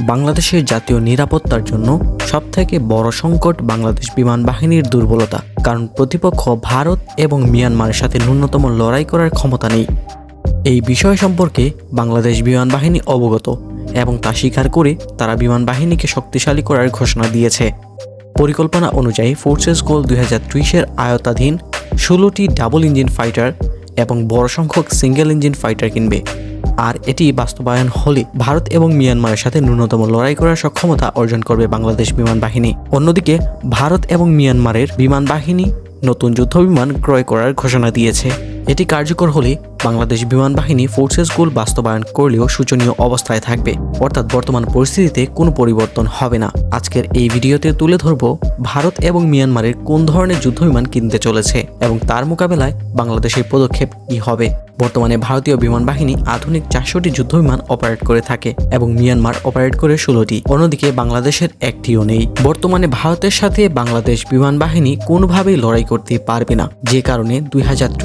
বাংলাদেশের জাতীয় নিরাপত্তার জন্য সবথেকে বড় সংকট বাংলাদেশ বিমান বাহিনীর দুর্বলতা, কারণ প্রতিপক্ষ ভারত এবং মিয়ানমারের সাথে ন্যূনতম লড়াই করার ক্ষমতা নেই। এই বিষয় সম্পর্কে বাংলাদেশ বিমান বাহিনী অবগত এবং তা স্বীকার করে তারা বিমান বাহিনীকে শক্তিশালী করার ঘোষণা দিয়েছে। পরিকল্পনা অনুযায়ী ফোর্সেস গোল দুই হাজার ত্রিশের আয়তাধীন ষোলোটি ডাবল ইঞ্জিন ফাইটার এবং বড় সংখ্যক সিঙ্গেল ইঞ্জিন ফাইটার কিনবে। আর এটি বাস্তবায়ন হলে ভারত এবং মিয়ানমারের সাথে ন্যূনতম লড়াই করার সক্ষমতা অর্জন করবে বাংলাদেশ বিমান বাহিনী। অন্যদিকে, ভারত এবং মিয়ানমারের বিমান বাহিনী নতুন যুদ্ধ বিমান ক্রয় করার ঘোষণা দিয়েছে। এটি কার্যকর হলে বাংলাদেশ বিমান বাহিনী ফোর্সেস গোল বাস্তবায়ন করলেও সূচনীয় অবস্থায় থাকবে। অর্থাৎ বর্তমান পরিস্থিতিতে কোনো পরিবর্তন হবে না। আজকের এই ভিডিওতে তুলে ধরব ভারত এবং মিয়ানমারের কোন ধরনের যুদ্ধবিমান কিনতে চলেছে এবং তার মোকাবেলায় বাংলাদেশের পদক্ষেপ কী হবে। বর্তমানে ভারতীয় বিমান বাহিনী আধুনিক চারশোটি যুদ্ধবিমান অপারেট করে থাকে এবং মিয়ানমার অপারেট করে ষোলোটি। অন্যদিকে বাংলাদেশের একটিও নেই। বর্তমানে ভারতের সাথে বাংলাদেশ বিমান বাহিনী কোনোভাবেই লড়াই করতে পারবে না। যে কারণে দুই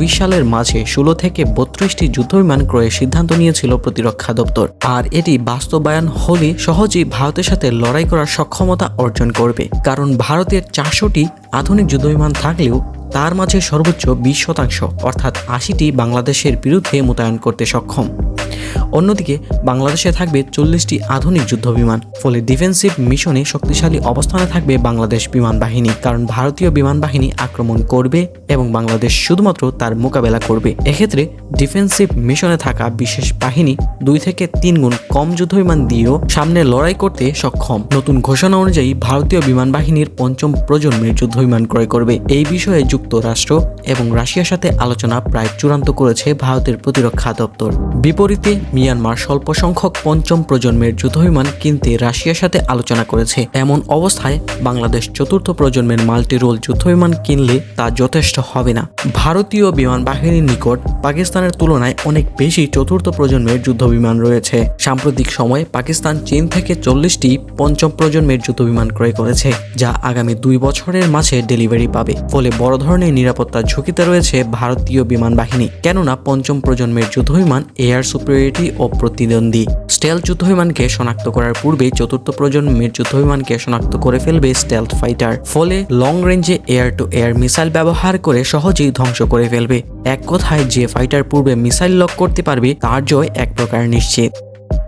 সালের মাঝে ষোলো থেকে বত্রিশটি যুদ্ধবিমান ক্রয়ের সিদ্ধান্ত নিয়েছিল প্রতিরক্ষা দপ্তর। আর এটি বাস্তবায়ন হলে সহজেই ভারতের সাথে লড়াই করার সক্ষমতা অর্জন করবে। কারণ ভারতের চারশোটি আধুনিক যুদ্ধবিমান থাকলেও তার মাঝে সর্বোচ্চ বিশ শতাংশ, অর্থাৎ আশিটি বাংলাদেশের বিরুদ্ধে মোতায়েন করতে সক্ষম। অন্যদিকে বাংলাদেশে থাকবে চল্লিশটি আধুনিক যুদ্ধবিমান। ফলে ডিফেন্সিভ মিশনে শক্তিশালী অবস্থানে থাকবে বাংলাদেশ বিমান বাহিনী। কারণ ভারতীয় বিমান বাহিনী আক্রমণ করবে এবং বাংলাদেশ শুধুমাত্র তার মোকাবেলা করবে। এক্ষেত্রে ডিফেন্সিভ মিশনে থাকা বিশেষ বাহিনী দুই থেকে তিন গুণ কম যুদ্ধবিমান দিয়েও সামনে লড়াই করতে সক্ষম। নতুন ঘোষণা অনুযায়ী ভারতীয় বিমান বাহিনীর পঞ্চম প্রজন্মের যুদ্ধবিমান ক্রয় করবে। এই বিষয়ে যুক্তরাষ্ট্র এবং রাশিয়ার সাথে আলোচনা প্রায় চূড়ান্ত করেছে ভারতের প্রতিরক্ষা দপ্তর। বিপরীতে মিয়ানমার স্বল্প সংখ্যক পঞ্চম প্রজন্মের যুদ্ধবিমান কিনতে রাশিয়ার সাথে আলোচনা করেছে। এমন অবস্থায় বাংলাদেশ চতুর্থ প্রজন্মের মাল্টি রোল যুদ্ধবিমান কিনলে তা যথেষ্ট হবে না। ভারতীয় বিমান বাহিনীর নিকট পাকিস্তানের তুলনায় অনেক বেশি চতুর্থ প্রজন্মের যুদ্ধবিমান রয়েছে। সাম্প্রতিক সময়ে পাকিস্তান চীন থেকে চল্লিশটি পঞ্চম প্রজন্মের যুদ্ধবিমান ক্রয় করেছে, যা আগামী দুই বছরের মাঝে ডেলিভারি পাবে। ফলে বড় ধরনের নিরাপত্তার ঝুঁকিতে রয়েছে ভারতীয় বিমান বাহিনী। কেননা পঞ্চম প্রজন্মের যুদ্ধবিমান এয়ার সুপিরিয়রিটি ও প্রতিদ্বন্দ্বী। স্টেল যুদ্ধবিমানকে শনাক্ত করার পূর্বে চতুর্থ প্রজন্মের যুদ্ধবিমানকে শনাক্ত করে ফেলবে স্টেলথ ফাইটার। ফলে লং রেঞ্জে এয়ার টু এয়ার মিসাইল ব্যবহার করে সহজেই ধ্বংস করে ফেলবে। এক কথায়, যে ফাইটার পূর্বে মিসাইল লক করতে পারবে, তার জয় এক প্রকার নিশ্চিত।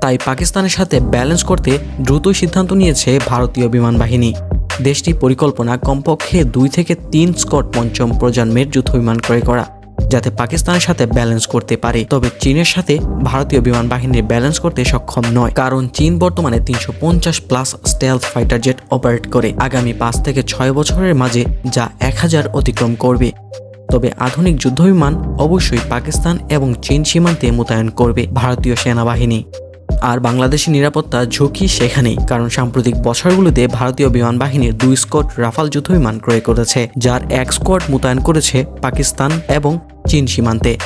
তাই পাকিস্তানের সাথে ব্যালেন্স করতে দ্রুত সিদ্ধান্ত নিয়েছে ভারতীয় বিমান বাহিনী। দেশটি পরিকল্পনা কমপক্ষে দুই থেকে তিন স্কট পঞ্চম প্রজন্মের যুদ্ধবিমান ক্রয় করা। যাতে পাকিস্তানের সাথে ব্যালেন্স করতে পারে। তবে চীনের সাথে ভারতীয় বিমান বাহিনী ব্যালেন্স করতে সক্ষম নয়, কারণ চীন বর্তমানে তিনশো পঞ্চাশ plus stealth fighter jet operate করে। আগামী পাঁচ থেকে ছয় বছরের মাঝে যা এক হাজার অতিক্রম করবে। তবে আধুনিক যুদ্ধবিমান অবশ্যই পাকিস্তান এবং চীন সীমান্তে মোতায়েন করবে ভারতীয় সেনাবাহিনী। আর বাংলাদেশের নিরাপত্তা ঝুঁকি সেখানেই, কারণ সাম্প্রতিক বছরগুলোতে ভারতীয় বিমান বাহিনীর দুই স্কোয়াড রাফাল যুদ্ধবিমান ক্রয় করেছে, যার এক স্কোয়াড মোতায়েন করেছে পাকিস্তান এবং চীন সীমান্তে।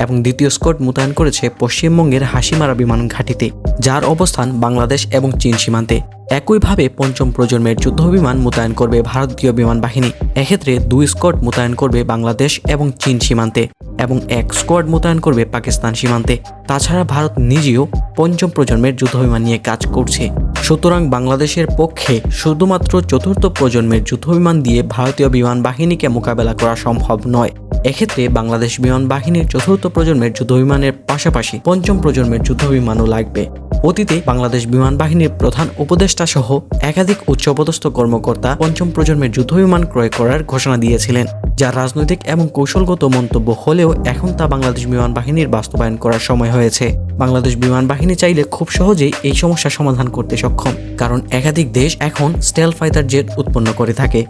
এবং দ্বিতীয় স্কোয়াড মোতায়েন করেছে পশ্চিমবঙ্গের হাসিমারা বিমান ঘাঁটিতে, যার অবস্থান বাংলাদেশ এবং চীন সীমান্তে। একইভাবে পঞ্চম প্রজন্মের যুদ্ধবিমান মোতায়েন করবে ভারতীয় বিমান বাহিনী। এক্ষেত্রে দুই স্কোয়াড মোতায়েন করবে বাংলাদেশ এবং চীন সীমান্তে এবং এক স্কোয়াড মোতায়েন করবে পাকিস্তান সীমান্তে। তাছাড়া ভারত নিজেও পঞ্চম প্রজন্মের যুদ্ধবিমান নিয়ে কাজ করছে। সুতরাং বাংলাদেশের পক্ষে শুধুমাত্র চতুর্থ প্রজন্মের যুদ্ধবিমান দিয়ে ভারতীয় বিমান বাহিনীকে মোকাবেলা করা সম্ভব নয়। এক্ষেত্রে বাংলাদেশ বিমান বাহিনীর চতুর্থ প্রজন্মের যুদ্ধবিমানের পাশাপাশি পঞ্চম প্রজন্মের যুদ্ধবিমানও লাগবে। অতীতে বাংলাদেশ বিমান বাহিনীর প্রধান উপদেষ্টা সহ একাধিক উচ্চপদস্থ কর্মকর্তা পঞ্চম প্রজন্মের যুদ্ধবিমান ক্রয় করার ঘোষণা দিয়েছিলেন, যা রাজনৈতিক এবং কৌশলগত মন্তব্য হলেও এখন তা বাংলাদেশ বিমান বাহিনীর বাস্তবায়ন করার সময় হয়েছে। বাংলাদেশ বিমান বাহিনী চাইলে খুব সহজেই এই সমস্যার সমাধান করতে সক্ষম, কারণ একাধিক দেশ এখন স্টেল ফাইটার জেট উৎপন্ন করে থাকে।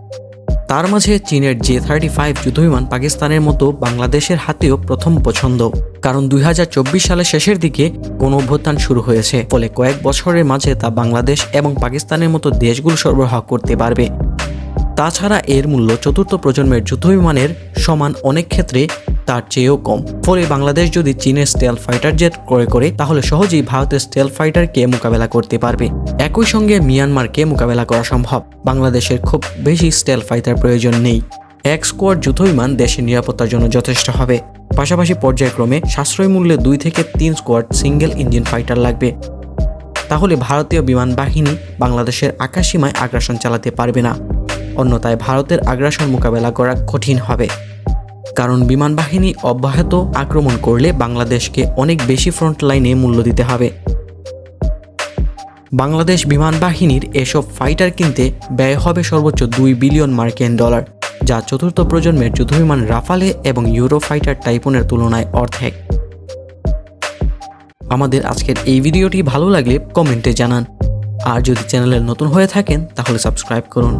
তার মাঝে চীনের জে থার্টি ফাইভ যুদ্ধবিমান পাকিস্তানের মতো বাংলাদেশের হাতেও প্রথম পছন্দ। কারণ দুই হাজার চব্বিশ সালের শেষের দিকে কোন অভ্যুত্থান শুরু হয়েছে। ফলে কয়েক বছরের মাঝে তা বাংলাদেশ এবং পাকিস্তানের মতো দেশগুলো সরবরাহ করতে পারবে। তাছাড়া এর মূল্য চতুর্থ প্রজন্মের যুদ্ধবিমানের সমান অনেক ক্ষেত্রে তার চেয়েও কম। ফলে বাংলাদেশ যদি চীনের স্টেল ফাইটার জেট ক্রয় করে, তাহলে সহজেই ভারতের স্টেল ফাইটারকে মোকাবেলা করতে পারবে। একই সঙ্গে মিয়ানমারকে মোকাবেলা করা সম্ভব। বাংলাদেশের খুব বেশি স্টেল ফাইটার প্রয়োজন নেই। এক স্কোয়াড যুদ্ধবিমান দেশের নিরাপত্তার জন্য যথেষ্ট হবে। পাশাপাশি পর্যায়ক্রমে সাশ্রয় মূল্যে দুই থেকে তিন স্কোয়াড সিঙ্গেল ইঞ্জিন ফাইটার লাগবে। তাহলে ভারতীয় বিমান বাহিনী বাংলাদেশের আকাশসীমায় আগ্রাসন চালাতে পারবে না। অন্যথায় ভারতের আগ্রাসন মোকাবেলা করা কঠিন হবে। কারণ বিমান বাহিনী অব্যাহত আক্রমণ করলে বাংলাদেশকে অনেক বেশি ফ্রন্ট লাইনে মূল্য দিতে হবে। বাংলাদেশ বিমান বাহিনীর এসব ফাইটার কিনতে ব্যয় হবে সর্বোচ্চ দুই বিলিয়ন মার্কিন ডলার যা চতুর্থ প্রজন্মের যুদ্ধবিমান রাফালে এবং ইউরো ফাইটার টাইপনের তুলনায় অর্ধেক। আমাদের আজকের এই ভিডিওটি ভালো লাগলে কমেন্টে জানান। আর যদি চ্যানেলে নতুন হয়ে থাকেন, তাহলে সাবস্ক্রাইব করুন।